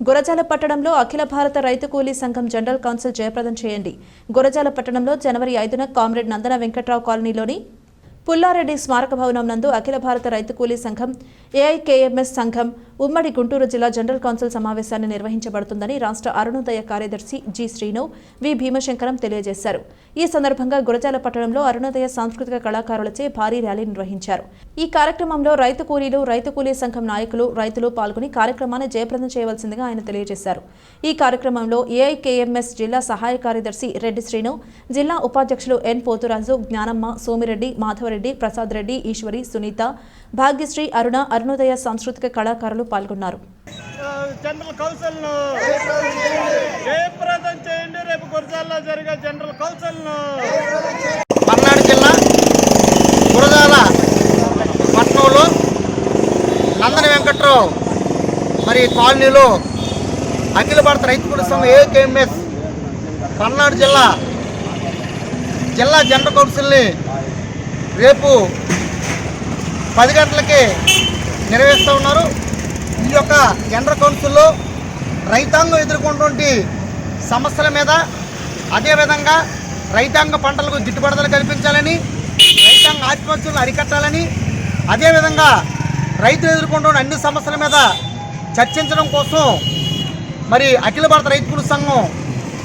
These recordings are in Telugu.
గురజాల పట్టణంలో అఖిల భారత రైతు కూలీ సంఘం జనరల్ కౌన్సిల్ జయప్రదం చేయండి. గురజాల పట్టణంలో జనవరి ఐదున కామ్రేడ్ నందన వెంకట్రావు కాలనీలోని పుల్లారెడ్డి స్మారక భవనం నందు అఖిల భారత రైతు కూలీ సంఘం ఏఐకేఎంఎస్ సంఘం ఉమ్మడి గుంటూరు జిల్లా జనరల్ కౌన్సిల్ సమావేశాన్ని నిర్వహించబడుతుందని రాష్ట్ర అరుణోదయ కార్యదర్శి జి శ్రీను వి భీమశంకరం తెలియజేశారు. ఈ సందర్భంగా గురజాల పట్టణంలో అరుణోదయ సాంస్కృతిక కళాకారులచే భారీ ర్యాలీ నిర్వహించారు. ఈ కార్యక్రమంలో రైతు కూలీలు రైతు కూలీ సంఘం నాయకులు రైతులు పాల్గొని కార్యక్రమాన్ని జయప్రదం చేయవలసిందిగా ఆయన తెలియజేశారు. ఈ కార్యక్రమంలో ఏఐకేఎంఎస్ జిల్లా సహాయ కార్యదర్శి రెడ్డి శ్రీను జిల్లా ఉపాధ్యక్షులు ఎన్ పోతురాజు జ్ఞానమ్మ సోమిరెడ్డి మాధవరెడ్డి ప్రసాద్ రెడ్డి ఈశ్వరి సునీత భాగ్యశ్రీ అరుణ అరుణోదయ సాంస్కృతిక కళాకారులు పాల్గొన్నారు. జనరల్ కౌన్సిల్ను జయప్రదం చేయండి? రేపు గురజాల్లో జరిగే జనరల్ కౌన్సిల్ను పల్నాడు జిల్లా గురజాల పట్టణంలో నందన వెంకట్రావు మరి కాలనీలో అఖిల భారత రైతు కూడ సంఘం ఏకేఎంఎస్ పల్నాడు జిల్లా జిల్లా జనరల్ కౌన్సిల్ని రేపు పది గంటలకి నిర్వహిస్తూ ఉన్నారు. జనరల్ కౌన్సిల్లో రైతాంగం ఎదుర్కొన్నటువంటి సమస్యల మీద అదేవిధంగా రైతాంగ పంటలకు గిట్టుబాటులు కల్పించాలని రైతాంగ ఆత్మహత్యలను అరికట్టాలని అదేవిధంగా రైతులు ఎదుర్కొంటున్న అన్ని సమస్యల మీద చర్చించడం కోసం మరి అఖిల భారత రైతు కూలీ సంఘం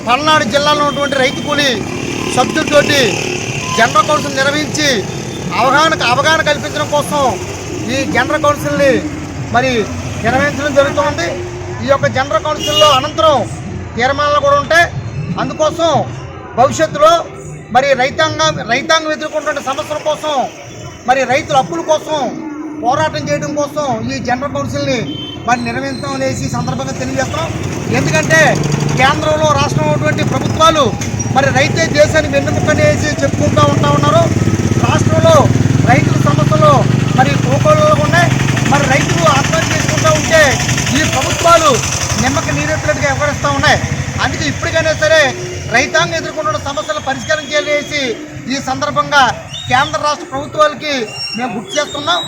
పల్నాడు జిల్లాలో ఉన్నటువంటి రైతు కూలీ సభ్యులతోటి జనరల్ కౌన్సిల్ నిర్వహించి అవగాహన అవగాహన కల్పించడం కోసం ఈ జనరల్ కౌన్సిల్ని మరి నిర్వహించడం జరుగుతుంది. ఈ యొక్క జనరల్ కౌన్సిల్లో అనంతరం తీర్మానాలు కూడా ఉంటాయి. అందుకోసం భవిష్యత్తులో మరి రైతాంగం రైతాంగం ఎదుర్కొంటున్న సమస్యల కోసం మరి రైతుల అప్పుల కోసం పోరాటం చేయడం కోసం ఈ జనరల్ కౌన్సిల్ని మరి నిర్వహించడం అనేసి సందర్భంగా తెలియజేస్తాం. ఎందుకంటే కేంద్రంలో రాష్ట్రంలో ఉన్నటువంటి ప్రభుత్వాలు మరి రైతే దేశాన్ని వెన్నుముక్కనేసి చెప్పుకుంటూ ఉంటా ఉన్నారు. రాష్ట్ర రైతుల సమస్యలు మరి కోకోలో ఉన్నాయి మరి రైతులు ఆత్మహత్య చేసుకుంటూ ఉంటే ఈ ప్రభుత్వాలు నిమ్మక నీరెత్తినట్టుగా వ్యవహరిస్తూ ఉన్నాయి. అందుకే ఇప్పటికైనా సరే రైతాంగం ఎదుర్కొంటున్న సమస్యలు పరిష్కారం చేయాలనేసి ఈ సందర్భంగా కేంద్ర రాష్ట్ర ప్రభుత్వాలకి మేము గుర్తు చేస్తున్నాం.